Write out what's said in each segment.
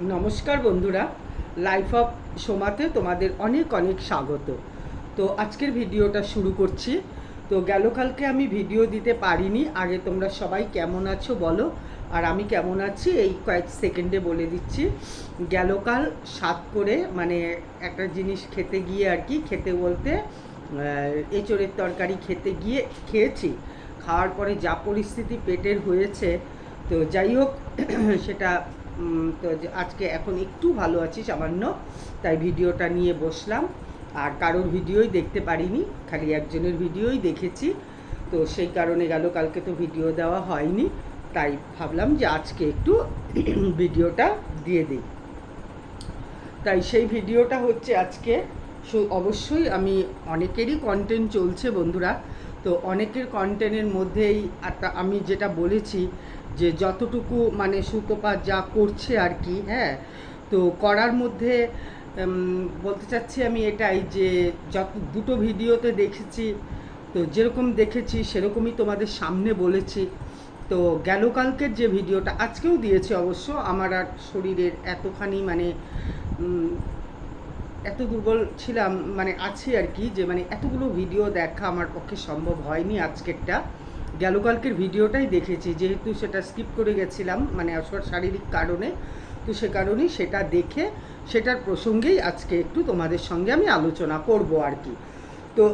নমস্কার বন্ধুরা life of সোমাতে তোমাদের অনেক অনেক স্বাগত। তো আজকের ভিডিওটা শুরু করছি। তো গেল কালকে আমি ভিডিও দিতে পারিনি, আগে তোমরা সবাই কেমন আছো বলো। আর আমি কেমন আছি, এই কয়েক সেকেন্ডে বলে দিচ্ছি। গেল কাল সাত করে মানে একটা জিনিস খেতে গিয়ে আর কি, খেতে বলতে এঁচোড়ের তরকারি খেতে গিয়ে খেয়েছি। খাওয়ার পরে যা পরিস্থিতি পেটের হয়েছে, তো যাই হোক, সেটা তো আজকে এখন একটু ভালো আছি সামান্য, তাই ভিডিওটা নিয়ে বসলাম। আর কারোর ভিডিওই দেখতে পারিনি, খালি একজনের ভিডিওই দেখেছি। তো সেই কারণে গেল, কালকে তো ভিডিও দেওয়া হয়নি। তাই ভাবলাম যে আজকে একটু ভিডিওটা দিয়ে দিই। তাই সেই ভিডিওটা হচ্ছে আজকে। অবশ্যই আমি অনেকেরই কন্টেন্ট চলছে বন্ধুরা। তো অনেকের কন্টেন্টের মধ্যেই আমি যেটা বলেছি যে যতটুকু মানে সুতোপা যা করছে আর কি হ্যাঁ? তো করার মধ্যে বলতে চাচ্ছি আমি এটাই যে যত দুটো ভিডিওতে দেখেছি, তো যেরকম দেখেছি সেরকমই তোমাদের সামনে বলেছি। তো গেল কালকের যে ভিডিওটা আজকেও দিয়েছে অবশ্য, আমার আর শরীরের এতখানি মানে এত দুর্বল ছিলাম মানে আছি আর কি, যে মানে এতগুলো ভিডিও দেখা আমার পক্ষে সম্ভব হয়নি আজকেরটা। গেল কালকের ভিডিওটাই দেখেছি, যেহেতু সেটা স্কিপ করে গেছিলাম মানে আসল শারীরিক কারণে, তো সে কারণেই সেটা দেখে, সেটার প্রসঙ্গেই আজকে একটু তোমাদের সঙ্গে আমি আলোচনা করব আর কি। তো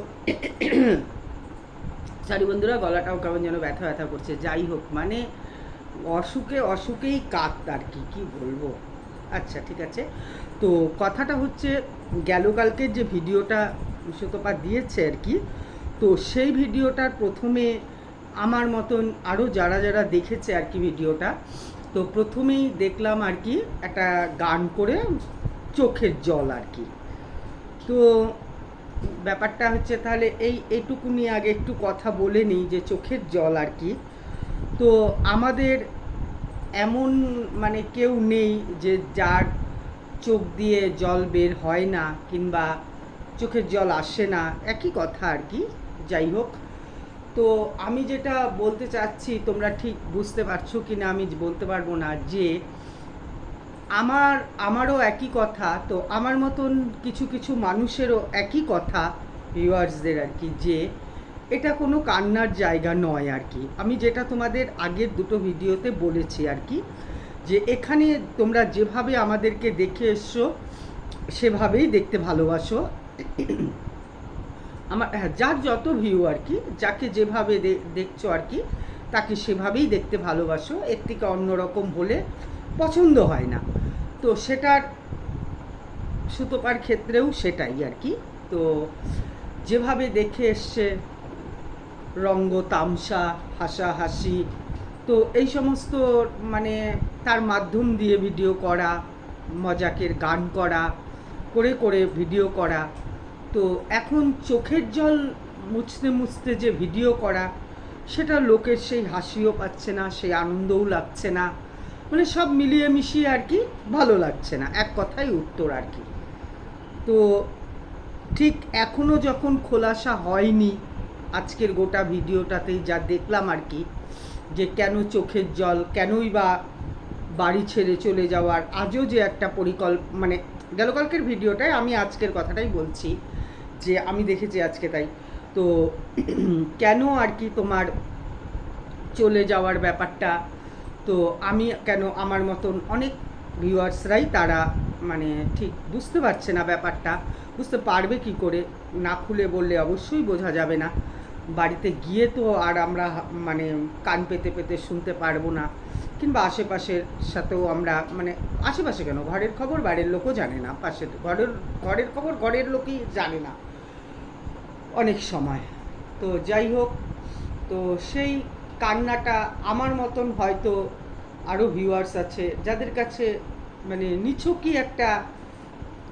সারি বন্ধুরা, গলাটাও কেমন যেন ব্যথা ব্যথা করছে। যাই হোক মানে অসুখে অসুখেই কাত আর কি কি বলব? আচ্ছা ঠিক আছে। তো কথাটা হচ্ছে, গেল কালকের যে ভিডিওটা সুতপা দিয়েছে আর কি, তো সেই ভিডিওটার প্রথমে আমার মতন আরও যারা যারা দেখেছে আর কি ভিডিওটা, তো প্রথমেই দেখলাম আর কি একটা গান করে চোখের জল আর কি। তো ব্যাপারটা হচ্ছে তাহলে এই এইটুকু নিয়ে আগে একটু কথা বলে নিই যে চোখের জল আর কি। তো আমাদের এমন মানে কেউ নেই যে যার চোখ দিয়ে জল বের হয় না কিংবা চোখের জল আসে না, একই কথা আর কি। যাই হোক তো আমি যেটা বলতে চাচ্ছি, তোমরা ঠিক বুঝতে পারছ কি না আমি বলতে পারব না, যে আমার, আমারও একই কথা, তো আমার মতন কিছু কিছু মানুষেরও একই কথা ভিউয়ার্সদের আর কি, যে এটা কোনো কান্নার জায়গা নয় আর কি। আমি যেটা তোমাদের আগের দুটো ভিডিওতে বলেছি আর কি, যে এখানে তোমরা যেভাবে আমাদেরকে দেখে এসছো, সেভাবেই দেখতে ভালোবাসো। আমার হ্যাঁ যার যত ভিউ আর কি, যাকে যেভাবে দেখছ আর কি, তাকে সেভাবেই দেখতে ভালোবাসো। এর থেকে অন্যরকম হলে পছন্দ হয় না। তো সেটার সুতোপার ক্ষেত্রেও সেটাই আর কি। তো যেভাবে দেখে এসছে, রঙ্গ, তামসা, হাসাহাসি, তো এই সমস্ত মানে তার মাধ্যম দিয়ে ভিডিও করা, মজাকের গান করা, করে করে ভিডিও করা তো এখন চোখের জল মুছতে মুছতে যে ভিডিও করা, সেটা লোকের সেই হাসিও পাচ্ছে না, সেই আনন্দও লাগছে না। মানে সব মিলিয়ে মিশিয়ে আর কি ভালো লাগছে না, এক কথাই উত্তর আর কি। তো ঠিক এখনও যখন খোলাসা হয়নি আজকের গোটা ভিডিওটাতেই যা দেখলাম আর কি, যে কেন চোখের জল, কেনই বা বাড়ি ছেড়ে চলে যাওয়ার, আজও যে একটা পরিকল্প মানে গেল কালকের ভিডিওটায় আমি আজকের কথাটাই বলছি। যে আমি দেখেছি আজকে তাই। তো কেন আর কি তোমার চলে যাওয়ার ব্যাপারটা? তো আমি কেন আমার মতন অনেক ভিউয়ার্সরাই তারা মানে ঠিক বুঝতে পারছে না ব্যাপারটা। বুঝতে পারবে কি করে? না খুলে বললে অবশ্যই বোঝা যাবে না। বাড়িতে গিয়ে তো আর আমরা মানে কান পেতে পেতে শুনতে পারব না। কিংবা আশেপাশের সাথেও আমরা মানে আশেপাশে কেন? ঘরের খবর বাড়ির লোকও জানে না। পাশে ঘরের ঘরের খবর ঘরের লোকই জানে না। অনেক সময়। তো যাই হোক, তো সেই কান্নাটা আমার মতন হয়তো আরও ভিউয়ার্স আছে, যাদের কাছে মানে নিছকই একটা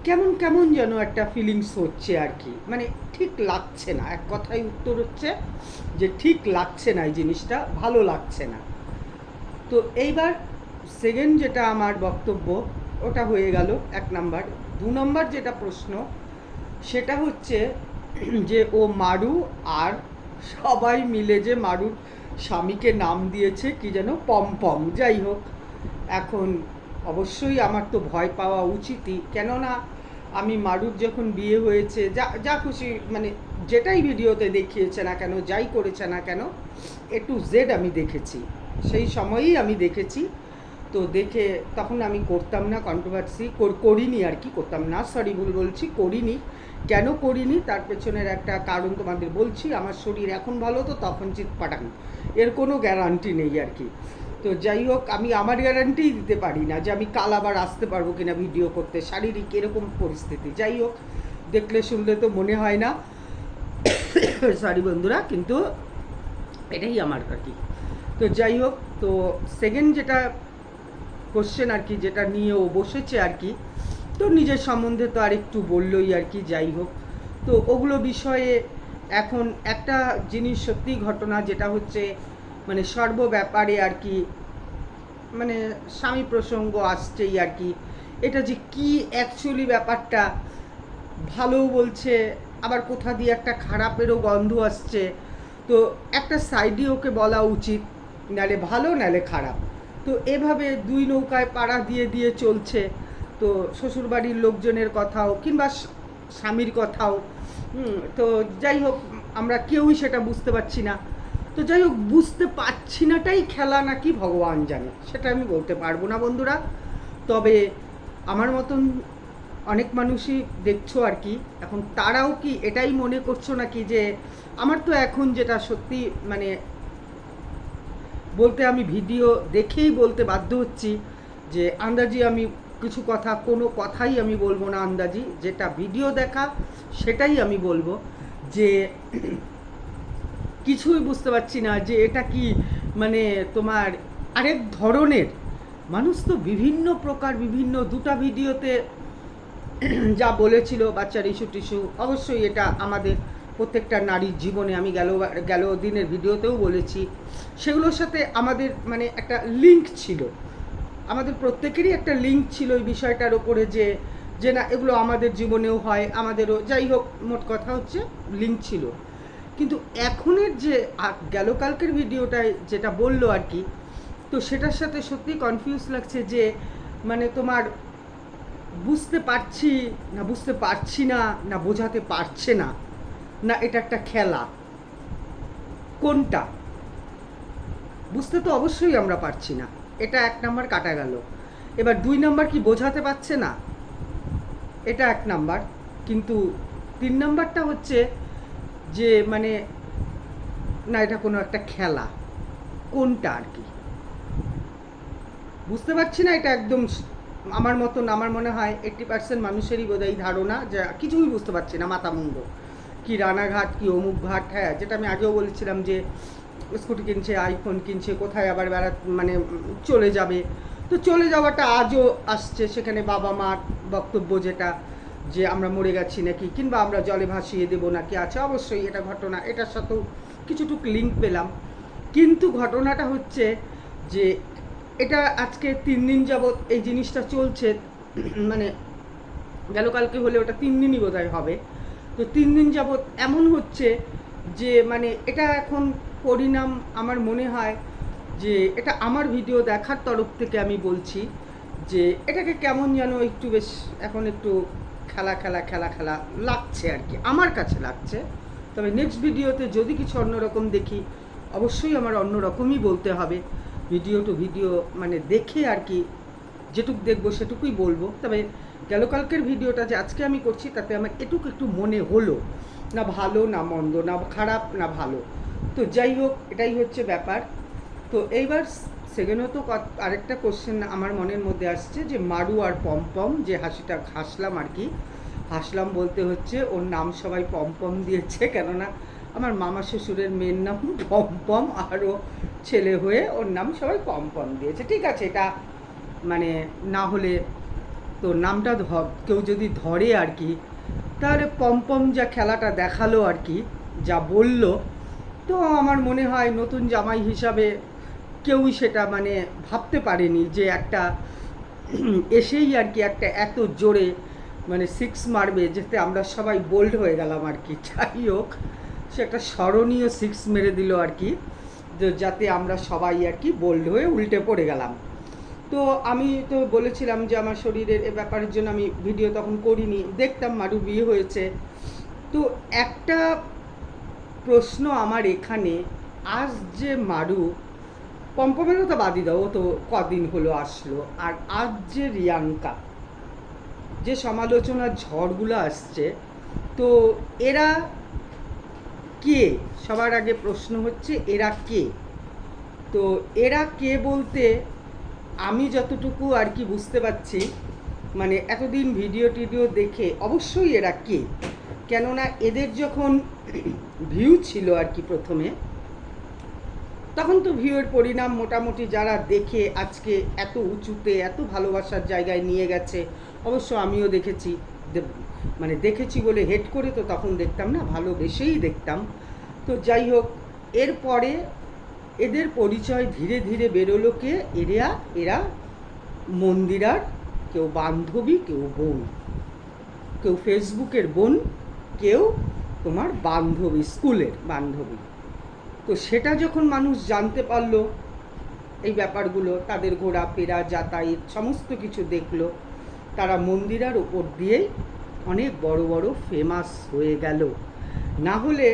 কেমন কেমন যেন একটা ফিলিংস হচ্ছে আর কি। মানে ঠিক লাগছে না, এক কথায় উত্তর হচ্ছে যে ঠিক লাগছে না এই জিনিসটা, ভালো লাগছে না। তো এইবার সেকেন্ড যেটা আমার বক্তব্য, ওটা হয়ে গেল এক নাম্বার। দু নম্বর যেটা প্রশ্ন, সেটা হচ্ছে যে ও মারু আর সবাই মিলে যে মারুর স্বামীকে নাম দিয়েছে কি যেন পম পম যাই হোক, এখন অবশ্যই আমার তো ভয় পাওয়া উচিতই। কেননা আমি মারুর যখন বিয়ে হয়েছে, যা যা খুশি মানে যেটাই ভিডিওতে দেখিয়েছে না কেন, যাই করেছে না কেন, এ টু জেড আমি দেখেছি। সেই সময়েই আমি দেখেছি। তো দেখে তখন আমি করতাম না কন্ট্রোভার্সি করিনি আর কি, করতাম না সরি ভুল বলছি, করিনি। কেন করিনি? তার পেছনের একটা কারণ তোমাদের বলছি, আমার শরীর এখন ভালো তো তখন চিৎ পাঠান। এর কোনো গ্যারান্টি নেই আর কি। তো যাই হোক, আমি আমার গ্যারান্টিই দিতে পারি না যে আমি কাল আবার আসতে পারব কিনা ভিডিও করতে, শারীরিক এরকম পরিস্থিতি। যাই হোক, দেখলে শুনলে তো মনে হয় না। সরি বন্ধুরা, কিন্তু এটাই আমার আর কি। তো যাই হোক, তো সেকেন্ড যেটা কোশ্চেন আর কি, যেটা নিয়ে ও বসেছে আর কি তো নিজের সম্বন্ধে তো আর একটু বললোই আর কি, যাই হোক। তো ওগুলো বিষয়ে এখন একটা জিনিস সত্যি ঘটনা যেটা হচ্ছে মানে সর্ব ব্যাপারে আর কি মানে স্বামী প্রসঙ্গ আসছেই আর কি। এটা যে কি অ্যাকচুয়ালি ব্যাপারটা ভালো বলছে, আবার কোথা দিয়ে একটা খারাপেরও গন্ধ আসছে। তো একটা সাইডে ওকে বলা উচিত, নালে ভালো, নালে খারাপ। তো এভাবে দুই নৌকায় পাড়া দিয়ে দিয়ে চলছে। তো শ্বশুরবাড়ির লোকজনের কথাও কিংবা স্বামীর কথাও তো যাই হোক, আমরা কেউই সেটা বুঝতে পারছি না। তো যাই হোক, বুঝতে পারছি নাটাই খেলা নাকি ভগবান জানে, সেটা আমি বলতে পারব না বন্ধুরা। তবে আমার মতন অনেক মানুষই দেখছ আর কি, এখন তারাও কি এটাই মনে করছ নাকি যে, আমার তো এখন যেটা সত্যি মানে বলতে আমি ভিডিও দেখেই বলতে বাধ্য হচ্ছি যে, আন্দাজি আমি কিছু কথা, কোনো কথাই আমি বলব না আন্দাজি। যেটা ভিডিও দেখা, সেটাই আমি বলব যে কিছুই বুঝতে পারছি না যে এটা কি মানে তোমার আরেক ধরনের। মানুষ তো বিভিন্ন প্রকার, বিভিন্ন দুটা ভিডিওতে যা বলেছিল বাচ্চার ইস্যু টিস্যু অবশ্যই এটা আমাদের প্রত্যেকটা নারীর জীবনে আমি গেল গেল দিনের ভিডিওতেও বলেছি। সেগুলোর সাথে আমাদের মানে একটা লিঙ্ক ছিল। আমাদের প্রত্যেকেরই একটা লিঙ্ক ছিল ওই বিষয়টার ওপরে যে যে না, এগুলো আমাদের জীবনেও হয়, আমাদেরও, যাই হোক, মোট কথা হচ্ছে লিঙ্ক ছিল। কিন্তু এখনের যে গেল কালকের ভিডিওটায় যেটা বলল আর কি, তো সেটার সাথে সত্যি কনফিউজ লাগছে যে মানে তোমার বুঝতে পারছি না, বুঝতে পারছি না না বোঝাতে পারছে না না এটা একটা খেলা। কোনটা? বুঝতে তো অবশ্যই আমরা পারছি না। এটা এক নাম্বার কাটা গেল। এবার দুই নাম্বার কি বোঝাতে পারছে না? এটা এক নাম্বার। কিন্তু তিন নাম্বারটা হচ্ছে যে মানে না, এটা কোনো একটা খেলা। কোনটা আর কি? বুঝতে পারছি না, এটা একদম আমার মতন, আমার মনে হয় এইট্টি পার্সেন্ট মানুষেরই বোধ ধারণা, যে কিছুই বুঝতে পারছি না মাথা মুন্ড কি রানাঘাট, কি অমুক ঘাট হ্যাঁ যেটা আমি আগেও বলেছিলাম যে স্কুটি কিনছে আইফোন কিনছে, কোথায় আবার বেড়া মানে চলে যাবে। তো চলে যাওয়াটা আজও আসছে। সেখানে বাবা মার বক্তব্য যেটা, যে আমরা মরে গেছি নাকি, কিংবা আমরা জলে ভাসিয়ে দেবো নাকি, আছে অবশ্যই এটা ঘটনা। এটার সাথেও কিছুটুক লিঙ্ক পেলাম। কিন্তু ঘটনাটা হচ্ছে যে, এটা আজকে তিন দিন যাবৎ এই জিনিসটা চলছে। মানে গেল কালকে হলে ওটা তিন দিনই বোধহয় হবে। তো তিন দিন যাবৎ এমন হচ্ছে যে মানে এটা এখন পরিণাম আমার মনে হয় যে এটা আমার ভিডিও দেখার তরফ থেকে আমি বলছি যে এটাকে কেমন যেন একটু বেশ এখন একটু খেলা খেলা খেলা খেলা লাগছে আর কি, আমার কাছে লাগছে। তবে নেক্সট ভিডিওতে যদি কিছু অন্যরকম দেখি, অবশ্যই আমার অন্যরকমই বলতে হবে। ভিডিও টু ভিডিও মানে দেখে আর কি যেটুক দেখব সেটুকুই বলব। তবে গেল কালকের ভিডিওটা যে আজকে আমি করছি, তাতে আমার এটুকু একটু মনে হলো। না ভালো, না মন্দ, না খারাপ, না ভালো। তো যাই হোক, এটাই হচ্ছে ব্যাপার। তো এইবার সেকেন্ডত আরেকটা কোশ্চেন আমার মনের মধ্যে আসছে যে মারু আর পমপম যে হাসিটা, হাসলাম আর কি। হাসলাম বলতে হচ্ছে ওর নাম সবাই পমপম দিয়েছে, কেননা আমার মামা শ্বশুরের মেয়ের নাম পমপম আর ও ছেলে হয়ে ওর নাম সবাই পমপম দিয়েছে। ঠিক আছে, এটা মানে না হলে তো নামটা কেউ যদি ধরে আর কি, তাহলে পমপম যা খেলাটা দেখাল আর কি, যা বলল তো আমার মনে হয় নতুন জামাই হিসাবে কেউই সেটা মানে ভাবতে পারেনি যে একটা এসেই আর কি একটা এত জোরে মানে সিক্স মারবে যেতে আমরা সবাই বোল্ড হয়ে গেলাম আর কি। যাই হোক, সে একটা স্মরণীয় সিক্স মেরে দিল আর কি যাতে আমরা সবাই আর কি বোল্ড হয়ে উল্টে পড়ে গেলাম। তো আমি তো বলেছিলাম যে আমার শরীরের এ ব্যাপারের জন্য আমি ভিডিও তখন করিনি, দেখতাম মারু বিয়ে হয়েছে। তো একটা প্রশ্ন আমার এখানে, আজ যে মারু, পম্পমেরও তো বাদি দাও তো কদিন হলো আসলো। আর আজ যে রিয়াঙ্কা, যে সমালোচনার ঝড়গুলো আসছে, তো এরা কে? সবার আগে প্রশ্ন হচ্ছে, এরা কে? তো এরা কে বলতে আমি যতটুকু আর কি বুঝতে পারছি মানে এতদিন ভিডিও টিডিও দেখে অবশ্যই এরা কে? কেননা এদের যখন ভিউ ছিল আর কি প্রথমে। তখন তো ভিউয়ের পরিণাম মোটামুটি যারা দেখে আজকে এত উঁচুতে, এত ভালোবাসার জায়গায় নিয়ে গেছে, অবশ্য আমিও দেখেছি। মানে দেখেছি বলে হেড করে তো তখন দেখতাম না, ভালোবেসেই দেখতাম। তো যাই হোক, এরপরে এদের পরিচয় ধীরে ধীরে বেরোলো কে? এরা এরা মন্দিরার কেউ বান্ধবী, কেউ বোন। কেউ ফেসবুকের বোন, কেউ তোমার বান্ধবী, স্কুলের বান্ধবী। তো সেটা যখন মানুষ জানতে পারল, এই ব্যাপারগুলো, তাদের ঘোরাফেরা যাতায়াত, সমস্ত কিছু দেখল, তারা মন্দিরার ওপর দিয়েই অনেক বড় বড় ফেমাস হয়ে গেল। না হলে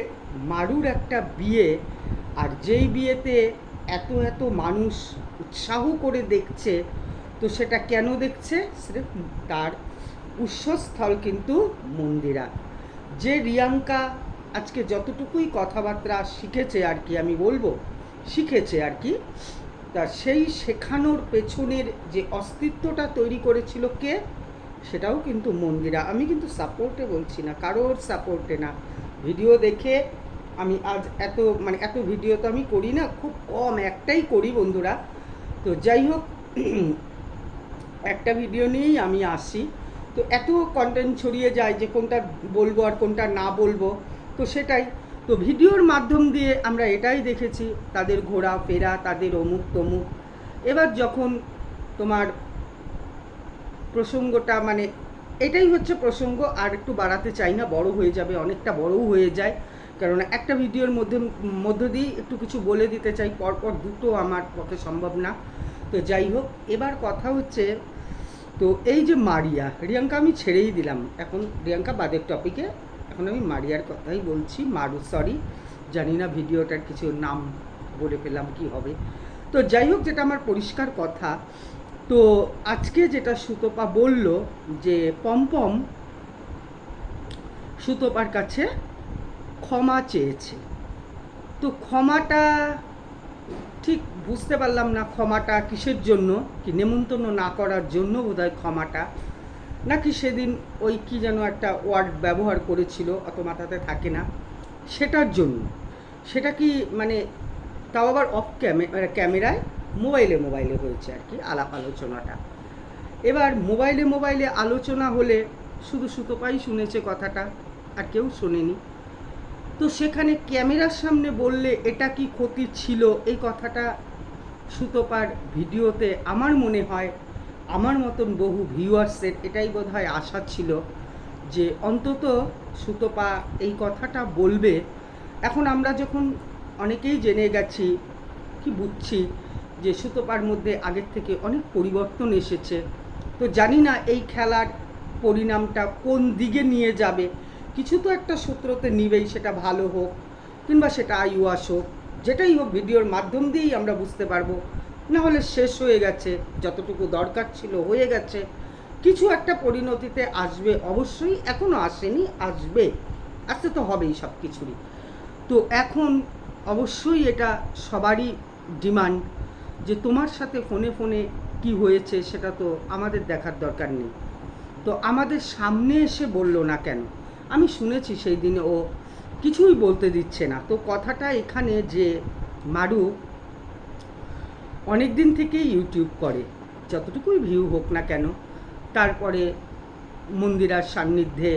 মারুর একটা বিয়ে, আর যেই বিয়েতে এত এত মানুষ উৎসাহ করে দেখছে, তো সেটা কেন দেখছে? স্রেফ তার উৎসস্থল কিন্তু মন্দিরা। যে রিয়াঙ্কা আজকে যতটুকুই কথাবার্তা শিখেছে আর কি আমি বলব, শিখেছে আর কি, তা সেই শেখানোর পেছনের যে অস্তিত্বটা তৈরি করেছিল কে, সেটাও কিন্তু মন্দিরা। আমি কিন্তু সাপোর্টে বলছি না, কারোর সাপোর্টে না। ভিডিও দেখে আমি আজ এত মানে এত ভিডিও তো আমি করি না, খুব কম একটাই করি বন্ধুরা। তো যাই হোক, একটা ভিডিও নিয়েই আমি আসি। তো এত কন্টেন্ট ছড়িয়ে যায় যে কোনটা বলব আর কোনটা না বলব, তো সেটাই। তো ভিডিওর মাধ্যম দিয়ে আমরা এটাই দেখেছি, তাদের ঘোরা ফেরা তাদের অমুক তমুক। এবার যখন তোমার প্রসঙ্গটা মানে এটাই হচ্ছে প্রসঙ্গ, আর একটু বাড়াতে চাই না, বড় হয়ে যাবে, অনেকটা বড়ও হয়ে যায়। কারণ একটা ভিডিওর মধ্যে, মধ্য দিয়েই একটু কিছু বলে দিতে চাই, পরপর দুটো আমার পক্ষে সম্ভব না। তো যাই হোক, এবার কথা হচ্ছে তো এই যে মারিয়া, রিয়াঙ্কা আমি ছেড়েই দিলাম। এখন রিয়াঙ্কা বাদের টপিকে এখন আমি মারিয়ার কথাই বলছি। মারু সরি জানি না ভিডিওটার কিছু নাম বলে পেলাম কি হবে। তো যাই হোক, যেটা আমার পরিষ্কার কথা, তো আজকে যেটা সুতপা বলল যে, পম্পম সুতপার কাছে ক্ষমা চেয়েছে। তো ক্ষমাটা ঠিক বুঝতে পারলাম না ক্ষমাটা কিসের জন্য, কি নেমন্তন্ন না করার জন্য বোধহয় ক্ষমাটা, নাকি সেদিন ওই কি যেন একটা ওয়ার্ড ব্যবহার করেছিল অত মাথাতে থাকে না, সেটার জন্য। সেটা কি মানে তাও আবার অফ ক্যামে ক্যামেরায়? মোবাইলে মোবাইলে হয়েছে আর কি, আলাপ আলোচনাটা। এবার মোবাইলে মোবাইলে আলোচনা হলে শুধু সুতোপাই শুনেছে কথাটা, আর কেউ শোনেনি। তো সেখানে ক্যামেরার সামনে বললে এটা কি ক্ষতি ছিল? এই কথাটা সুতোপার ভিডিওতে আমার মনে হয়, আমার মতন বহু ভিউয়ার্সের এটাই বোধ হয় আশা ছিল যে অন্তত সুতপা এই কথাটা বলবে। এখন আমরা যখন অনেকেই জেনে গেছি, কি বুঝছি যে সুতপার মধ্যে আগের থেকে অনেক পরিবর্তন এসেছে। তো জানি না এই খেলার পরিণামটা কোন দিকে নিয়ে যাবে। কিছু তো একটা সূত্রতে নিবেই সেটা ভালো হোক, কিংবা সেটা আইওয়াস হোক, যেটাই হোক ভিডিওর মাধ্যম দিয়েই আমরা বুঝতে পারব। না হলে শেষ হয়ে গেছে, যতটুকু দরকার ছিল হয়ে গেছে। কিছু একটা পরিণতিতে আসবে, অবশ্যই এখনও আসেনি, আসবে। আসতে তো হবেই সব কিছুরই। তো এখন অবশ্যই এটা সবারই ডিমান্ড যে তোমার সাথে ফোনে ফোনে কি হয়েছে সেটা তো আমাদের দেখার দরকার নেই। তো আমাদের সামনে এসে বলল না কেন? আমি শুনেছি সেই দিনে ও কিছুই বলতে দিচ্ছে না। তো কথাটা এখানে যে মারু অনেক দিন থেকেই ইউটিউব করে, যতটুকুই ভিউ হোক না কেন, তারপরে মন্দিরার সান্নিধ্যে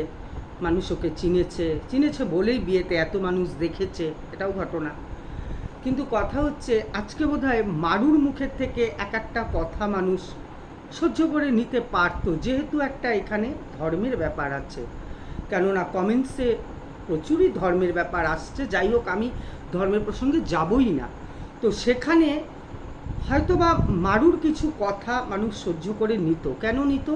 মানুষ ওকে চিনেছে চিনেছে বলেই বিয়েতে এত মানুষ দেখেছে, এটাও ঘটনা। কিন্তু কথা হচ্ছে, আজকে বোধহয় মারুর মুখের থেকে এক একটা কথা মানুষ সহ্য করে নিতে পারতো, যেহেতু একটা এখানে ধর্মের ব্যাপার আছে। কেননা কমেন্টসে প্রচুরই ধর্মের ব্যাপার আসছে, যাই হোক আমি ধর্মের প্রসঙ্গে যাবই না। তো সেখানে হয়তোবা মারুর কিছু কথা মানুষ সহ্য করে নিত। কেন নিত?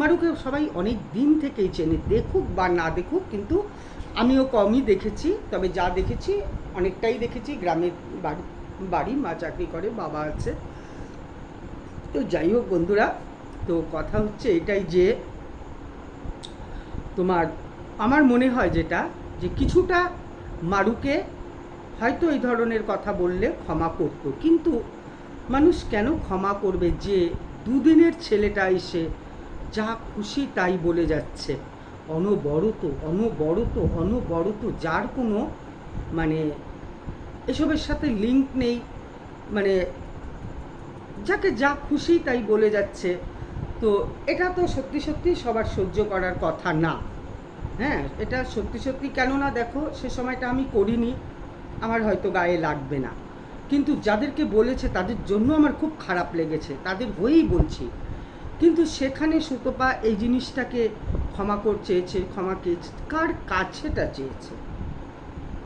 মারুকে সবাই অনেক দিন থেকেই চেনে, দেখুক বা না দেখুক, কিন্তু আমিও কমই দেখেছি, তবে যা দেখেছি, অনেকটাই দেখেছি। গ্রামের বাড়ি বাড়ি মা চাকরি করে, বাবা আছে। তো যাই হোক বন্ধুরা, তো কথা হচ্ছে এটাই যে তোমার, আমার মনে হয় যেটা, যে কিছুটা মারুকে হয়তো এই ধরনের কথা বললে ক্ষমা করতো। কিন্তু মানুষ কেন ক্ষমা করবে যে দুদিনের ছেলেটা এসে যা খুশি তাই বলে যাচ্ছে? অনবরত অনবরত অনবরত যার কোনো মানে এসবের সাথে লিঙ্ক নেই। মানে যাকে যা খুশি তাই বলে যাচ্ছে। তো এটা তো সত্যি সত্যি সবার সহ্য করার কথা না। হ্যাঁ এটা সত্যি সত্যি কেননা দেখো, সে সময়টা আমি করিনি, আমার হয়তো গায়ে লাগবে না। কিন্তু যাদেরকে বলেছে তাদের জন্য আমার খুব খারাপ লেগেছে, তাদের হয়েই বলছি। কিন্তু সেখানে সুতপা এই জিনিসটাকে ক্ষমা কর, চেয়েছে, ক্ষমা চেয়েছে কার কাছেটা চেয়েছে?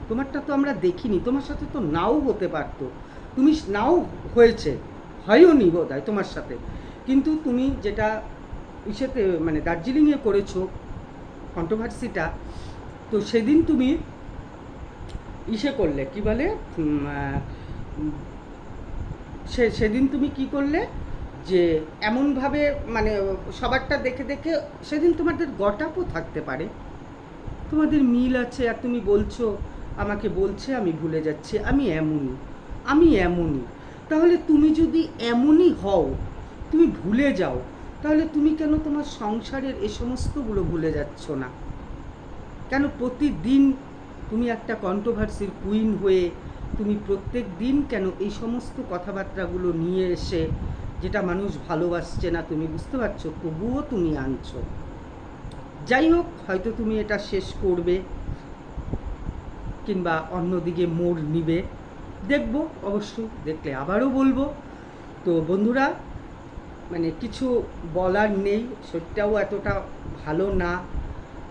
তোমারটা তো আমরা দেখিনি, তোমার সাথে তো নাও হতে পারতো। তুমি নাও হয়েছে হয়ও নি বোধ তোমার সাথে। কিন্তু তুমি যেটা ইসেতে মানে দার্জিলিংয়ে করেছ কন্ট্রোভার্সিটা তো সেদিন তুমি ইসে করলে, কি বলে? সে, সেদিন তুমি কি করলে? যে এমনভাবে মানে সবারটা দেখে দেখে সেদিন তোমাদের গটাপও থাকতে পারে। তোমাদের মিল আছে, আর তুমি বলছো, আমাকে বলছে, আমি ভুলে যাচ্ছি, আমি এমনই আমি এমনই। তাহলে তুমি যদি এমনই হও তুমি ভুলে যাও। তাহলে তুমি কেন তোমার সংসারের এ সমস্তগুলো ভুলে যাচ্ছ না? কেন প্রতিদিন তুমি একটা কন্ট্রোভার্সির কুইন হয়ে তুমি প্রত্যেক দিন কেন এই সমস্ত কথাবার্তাগুলো নিয়ে এসে যেটা মানুষ ভালোবাসছে না তুমি বুঝতে পারছ? তবুও তুমি আনছো। যাই হোক, হয়তো তুমি এটা শেষ করবে কিংবা অন্যদিকে মোড় নিবে। দেখব, অবশ্যই দেখলে আবারও বলব। তো বন্ধুরা মানে কিছু বলার নেই শরীরটাও এতটা ভালো না।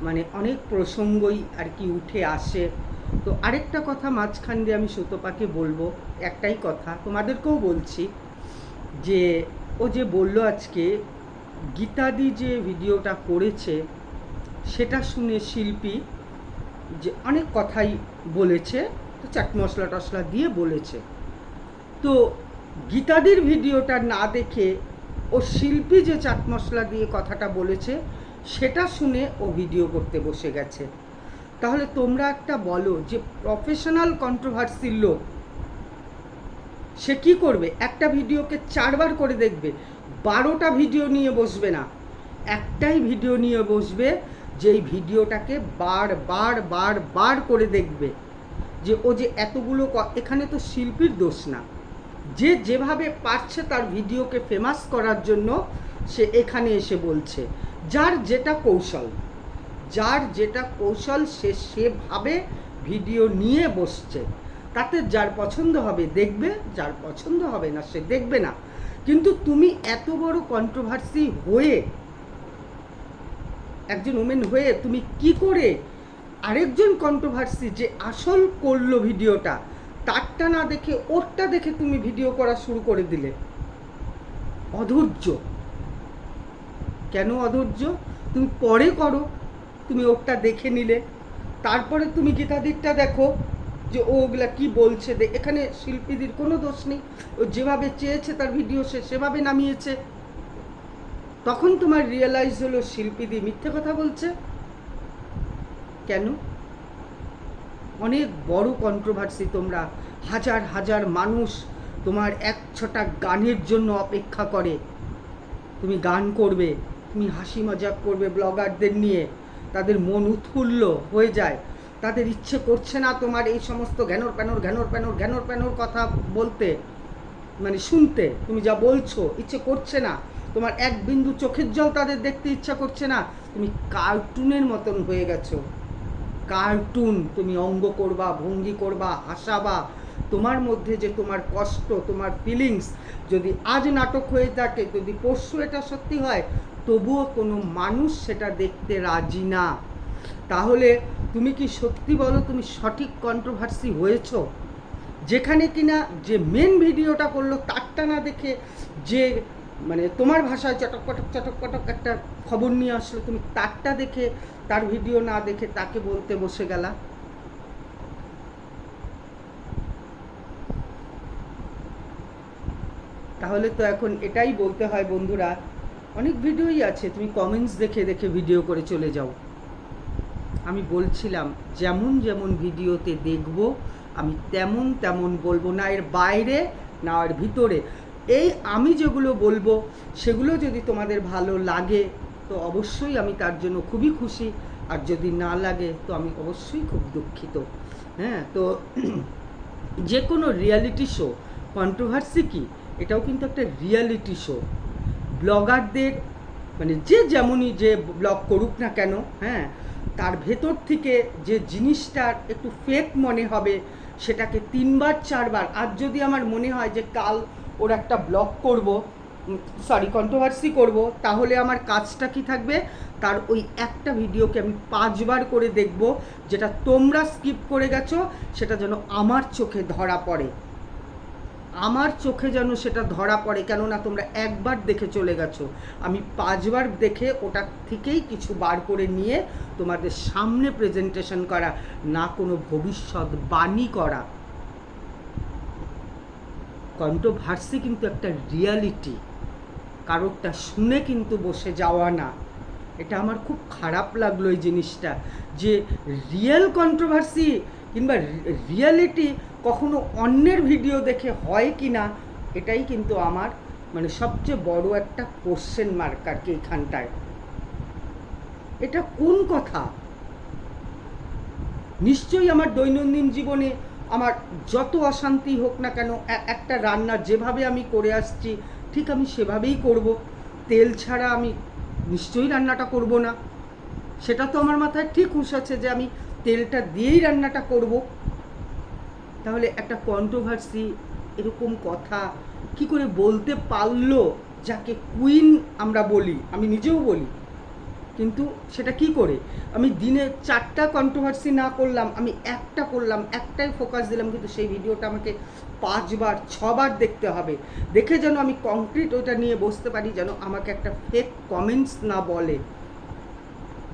মানে অনেক প্রসঙ্গই আর কি উঠে আসে। তো আরেকটা কথা মাঝখান দিয়ে আমি সুতপাকে বলব, একটাই কথা তোমাদেরকেও বলছি, যে ও যে বলল আজকে, গীতাদি যে ভিডিওটা করেছে, সেটা শুনে শিল্পী যে অনেক কথাই বলেছে, তো চাট মশলা টশলা দিয়ে বলেছে। তো গীতাদির ভিডিওটা না দেখে ও শিল্পী যে চাট মশলা দিয়ে কথাটা বলেছে, সেটা শুনে ও ভিডিও করতে বসে গেছে। তাহলে তোমরা একটা বলো যে প্রফেশনাল কন্ট্রোভার্সির লোক, সে কি করবে? একটা ভিডিওকে চারবার করে দেখবে, বারোটা ভিডিও নিয়ে বসবে না। একটাই ভিডিও নিয়ে বসবে, যেই ভিডিওটাকে বার বার বার বার করে দেখবে। যে ও যে এতগুলো এখানে তো শিল্পীর দোষ না। যে যেভাবে পারছে তার ভিডিওকে ফেমাস করার জন্য সে এখানে এসে বলছে, যার যেটা কৌশল, যার যেটা কৌশল সে সেভাবে ভিডিও নিয়ে বসছে, তাতে যার পছন্দ হবে দেখবে, যার পছন্দ হবে না সে দেখবে না। কিন্তু তুমি এত বড় কন্ট্রোভার্সি হয়ে, একজন ওমেন হয়ে তুমি কি করে আরেকজন কন্ট্রোভার্সি যে আসল করল ভিডিওটা তারটা না দেখে, ওরটা দেখে তুমি ভিডিও করা শুরু করে দিলে। অধৈর্য। কেন অধৈর্য? তুমি পরে করো। তুমি ওরটা দেখে নিলে। তারপরে তুমি গীতাদিরটা দেখো যে ওগুলা কি বলছে। দে, এখানে শিল্পীদের কোনো দোষ নেই। ও যেভাবে চেয়েছে তার ভিডিও সে সেভাবে নামিয়েছে। তখন তোমার রিয়েলাইজ হলো শিল্পীদি মিথ্যে কথা বলছে। কেন? অনেক বড় কন্ট্রোভার্সি তোমরা, হাজার হাজার মানুষ তোমার এক ছটা গানের জন্য অপেক্ষা করে। তুমি গান করবে, তুমি হাসি মজাক করবে ব্লগারদের নিয়ে, তাদের মন উৎফুল্ল হয়ে যায়। তাদের ইচ্ছে করছে না তোমার এই সমস্ত ঘ্যানোর প্যানোর ঘ্যানোর প্যানোর ঘ্যানোর প্যানোর কথা বলতে মানে শুনতে, তুমি যা বলছো, ইচ্ছে করছে না। তোমার এক বিন্দু চোখের জল তাদের দেখতে ইচ্ছা করছে না। তুমি কার্টুনের মতন হয়ে গেছো। কার্টুন তুমি অঙ্গ করবা, ভঙ্গি করবা, হাসাবা। তোমার মধ্যে যে তোমার কষ্ট, তোমার ফিলিংস যদি আজ নাটক হয়ে থাকে, যদি পরশু এটা সত্যি হয়, তবুও কোনো মানুষ সেটা দেখতে রাজি না। তাহলে তুমি কি সত্যি বলো, তুমি সঠিক কন্ট্রোভার্সি হয়েছো? যেখানে কিনা যে মেন ভিডিওটা করল, তারটা না দেখে যে মানে তোমার ভাষায় চটক পটক চটক পটক একটা খবর নিয়ে আসলো, তুমি তারটা দেখে, তার ভিডিও না দেখে তাকে বলতে বসে গেলা? তাহলে তো এখন এটাই বলতে হয় বন্ধুরা, অনেক ভিডিওই আছে, তুমি কমেন্টস দেখে দেখে ভিডিও করে চলে যাও। আমি বলছিলাম, যেমন যেমন ভিডিওতে দেখব, আমি তেমন তেমন বলব, না এর বাইরে, না এর ভিতরে। এই আমি যেগুলো বলব, সেগুলো যদি তোমাদের ভালো লাগে, তো অবশ্যই আমি তার জন্য খুবই খুশি। আর যদি না লাগে, তো আমি অবশ্যই খুব দুঃখিত। হ্যাঁ তো যে কোনো রিয়ালিটি শো কন্ট্রোভার্সি কি? এটাও কিন্তু একটা রিয়ালিটি শো ব্লগারদের মানে যে যেমনই যে ব্লগ করুক না কেন হ্যাঁ তার ভেতর থেকে যে জিনিসটার একটু ফেক মনে হবে, সেটাকে তিনবার, চারবার, আর যদি আমার মনে হয় যে কাল ওর একটা ব্লগ করব সরি কন্ট্রোভার্সি করব, তাহলে আমার কাজটা কি থাকবে? তার ওই একটা ভিডিওকে আমি পাঁচবার করে দেখব, যেটা তোমরা স্কিপ করে গেছো, সেটা যেন আমার চোখে ধরা পড়ে। আমার চোখে যেন সেটা ধরা পড়ে, কেননা তোমরা একবার দেখে চলে গেছো। আমি পাঁচবার দেখে ওটা থেকেই কিছু বার করে নিয়ে তোমাদের সামনে প্রেজেন্টেশন করা, না কোনো ভবিষ্যৎ বাণী করা। কন্ট্রোভার্সি কিন্তু একটা রিয়ালিটি। কারোরটা শুনে কিন্তু বসে যাওয়া না। এটা আমার খুব খারাপ লাগল এই জিনিসটা যে রিয়েল কন্ট্রোভার্সি কিংবা রিয়ালিটি কখনো অন্যের ভিডিও দেখে হয় কি না, এটাই কিন্তু আমার মানে সবচেয়ে বড় একটা কোশ্চেন মার্ক আর কি এখানটায়। এটা কোন কথা? নিশ্চয়ই আমার দৈনন্দিন জীবনে আমার যত অশান্তি হোক না কেন একটা রান্না যেভাবে আমি করে আসছি, ঠিক আমি সেভাবেই করব। তেল ছাড়া আমি নিশ্চয়ই রান্নাটা করব না। সেটা তো আমার মাথায় ঠিক হুঁশ আছে যে আমি তেলটা দিয়েই রান্নাটা করব। তাহলে একটা কন্ট্রোভার্সি এরকম কথা কি করে বলতে পারল যাকে কুইন আমরা বলি? আমি নিজেও বলি। কিন্তু সেটা কি করে? আমি দিনে চারটা কন্ট্রোভার্সি না করলাম, আমি একটা করলাম, একটাই ফোকাস দিলাম, কিন্তু সেই ভিডিওটা আমাকে পাঁচবার, ছবার দেখতে হবে। দেখে যেন আমি কংক্রিট ওইটা নিয়ে বসতে পারি, যেন আমাকে একটা ফেক কমেন্টস না বলে।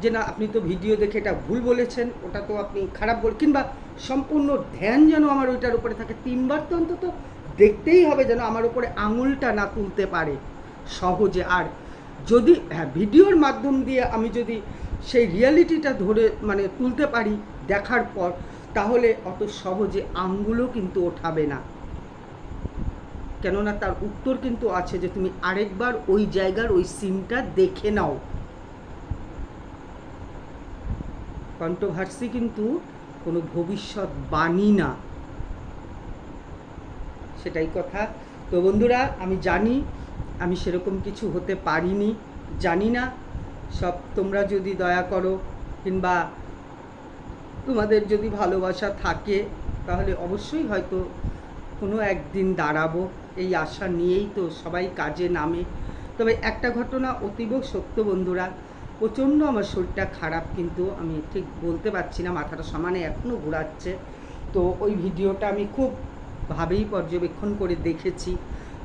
যে না, আপনি তো ভিডিও দেখে এটা ভুল বলেছেন, ওটা তো আপনি খারাপ বল, কিংবা সম্পূর্ণ ধ্যান যেন আমার ওইটার উপরে থাকে। তিনবার তো অন্তত দেখতেই হবে যেন আমার উপরে আঙুলটা না তুলতে পারে সহজে। আর যদি হ্যাঁ ভিডিওর মাধ্যম দিয়ে আমি যদি সেই রিয়ালিটিটা ধরে মানে তুলতে পারি দেখার পর, তাহলে অত সহজে আঙ্গুলও কিন্তু ওঠাবে না। কেননা তার উত্তর কিন্তু আছে যে তুমি আরেকবার ওই জায়গার ওই সিনটা দেখে নাও। কন্ট্রোভার্সি কিন্তু কোনো ভবিষ্যৎ বাণী না। সেটাই কথা। তো বন্ধুরা, আমি জানি আমি সেরকম কিছু হতে পারিনি, জানি না। সব তোমরা যদি দয়া করো, কিংবা তোমাদের যদি ভালোবাসা থাকে, তাহলে অবশ্যই হয়তো কোনো একদিন দাঁড়াবো। এই আশা নিয়েই তো সবাই কাজে নামে। তবে একটা ঘটনা অতীব সত্য বন্ধুরা, প্রচণ্ড আমার শরীরটা খারাপ, কিন্তু আমি ঠিক বলতে পারছি না, মাথাটা সমানে এখনও ঘোরাচ্ছে। তো ওই ভিডিওটা আমি খুব ভাবেই পর্যবেক্ষণ করে দেখেছি।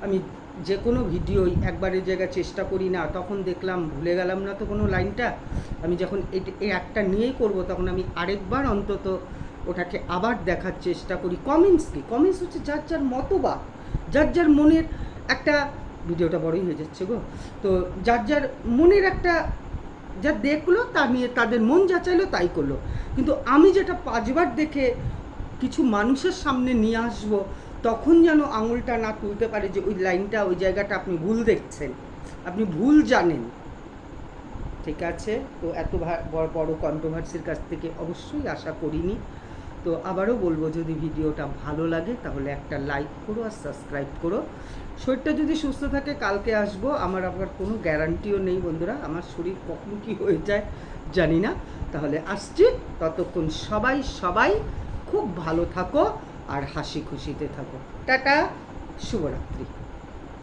আমি যে কোনো ভিডিওই একবারের জায়গায় চেষ্টা করি না, তখন দেখলাম ভুলে গেলাম না তো কোনো লাইনটা। আমি যখন এই একটা নিয়েই করব, তখন আমি আরেকবার অন্তত ওটাকে আবার দেখার চেষ্টা করি। কমেন্টস কি? কমেন্টস হচ্ছে যার যার মতবাদ, যার যার মনের একটা, ভিডিওটা বড়ই হয়ে যাচ্ছে গো। তো যার যার মনের একটা যা দেখল, তা নিয়ে তাদের মন যা চাইলো তাই করল। কিন্তু আমি যেটা পাঁচবার দেখে কিছু মানুষের সামনে নিয়ে আসব তখন যেন আঙুলটা না তুলতে পারে যে ওই লাইনটা, ওই জায়গাটা আপনি ভুল দেখছেন। আপনি ভুল জানেন। ঠিক আছে? তো এত বড় কন্ট্রোভার্সির কাছ থেকে অবশ্যই আশা করিনি। তো আবারও বলব, যদি ভিডিওটা ভালো লাগে, তাহলে একটা লাইক করো আর সাবস্ক্রাইব করো। শরীরটা যদি সুস্থ থাকে, কালকে আসব। আমার আবার কোনো গ্যারান্টিও নেই বন্ধুরা। আমার শরীর কখন কি হয়ে যায় জানি না। তাহলে আসছি। ততক্ষণ সবাই সবাই খুব ভালো থাকো। আর হাসি খুশিতে থাকো। টাটা শুভরাত্রি।